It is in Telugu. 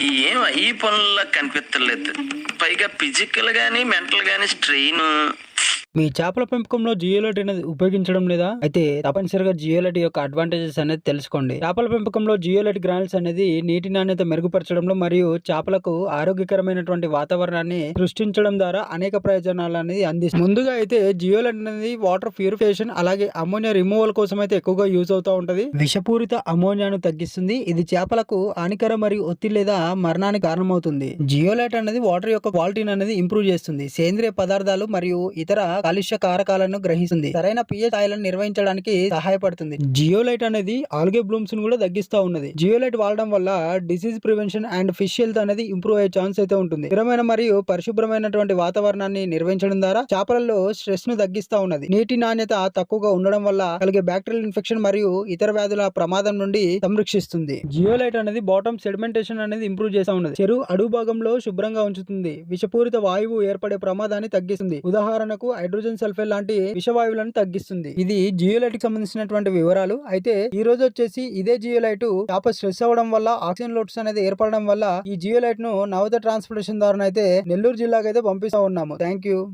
ఏం ఈ పనుల్లో కనిపించలేదు పైగా ఫిజికల్ గానీ మెంటల్ గానీ స్ట్రెయిన్ మీ చేపల పెంపకంలో జియోలైట్ అనేది ఉపయోగించడం లేదా? అయితే తప్పనిసరిగా జియోలైట్ యొక్క అడ్వాంటేజెస్ అనేది తెలుసుకోండి. చేపల పెంపకంలో జియోలైట్ గ్రానల్స్ అనేది నీటి నాణ్యత మెరుగుపరచడంలో మరియు చేపలకు ఆరోగ్యకరమైనటువంటి వాతావరణాన్ని సృష్టించడం ద్వారా అనేక ప్రయోజనాలు అనేది అందిస్తుంది. ముందుగా అయితే జియోలైట్ అనేది వాటర్ ప్యూరిఫికేషన్ అలాగే అమోనియా రిమూవల్ కోసం అయితే ఎక్కువగా యూజ్ అవుతూ ఉంటది. విషపూరిత అమోనియాను తగ్గిస్తుంది. ఇది చేపలకు హానికర మరియు ఒత్తిడి లేదా మరణానికి కారణమవుతుంది. జియోలైట్ అనేది వాటర్ యొక్క క్వాలిటీని అనేది ఇంప్రూవ్ చేస్తుంది. సేంద్రియ పదార్థాలు మరియు ఇతర కాలుష్య కారకాలను గ్రహిస్తుంది. సరైన పిఎస్ స్థాయిలను నిర్వహించడానికి సహాయపడుతుంది. జియోలైట్ అనేది ఆల్గే బ్లూమ్స్ను కూడా తగ్గిస్తూ ఉన్నది. జియోలైట్ వాడడం వల్ల disease prevention and fish health అనేది ఇంప్రూవ్ అయ్యే ఛాన్స్ అయితే ఉంటుంది. స్థిరమైన మరియు పరిశుభ్రమైనటువంటి వాతావరణాన్ని నిర్వహించడం ద్వారా చేపలలో స్ట్రెస్ను తగ్గిస్తూ ఉన్నది. నీటి నాణ్యత తక్కువగా ఉండడం వల్ల కలిగే బ్యాక్టీరియల్ ఇన్ఫెక్షన్ మరియు ఇతర వ్యాధుల ప్రమాదం నుండి సంరక్షిస్తుంది. జియోలైట్ అనేది బాటమ్ సెడిమెంటేషన్ అనేది ఇంప్రూవ్ చేస్తూ ఉన్నది. చెరువు అడుగు భాగంలో శుభ్రంగా ఉంచుతుంది. విషపూరిత వాయువు ఏర్పడే ప్రమాదాన్ని తగ్గిస్తుంది. ఉదాహరణకు హైడ్రోజన్ సల్ఫైడ్ లాంటి విషవాయువులను తగ్గిస్తుంది. ఇది జియోలైట్కి సంబంధించినటువంటి వివరాలు. అయితే ఈ రోజు వచ్చేసి ఇదే జియోలైట్ చేప స్ట్రెస్ అవ్వడం వల్ల ఆక్సిజన్ లోట్స్ అనేది ఏర్పడడం వల్ల ఈ జియోలైట్ను నవత ట్రాన్స్పోర్టేషన్ ద్వారా అయితే నెల్లూరు జిల్లాకైతే అయితే పంపిస్తా ఉన్నాము. Thank you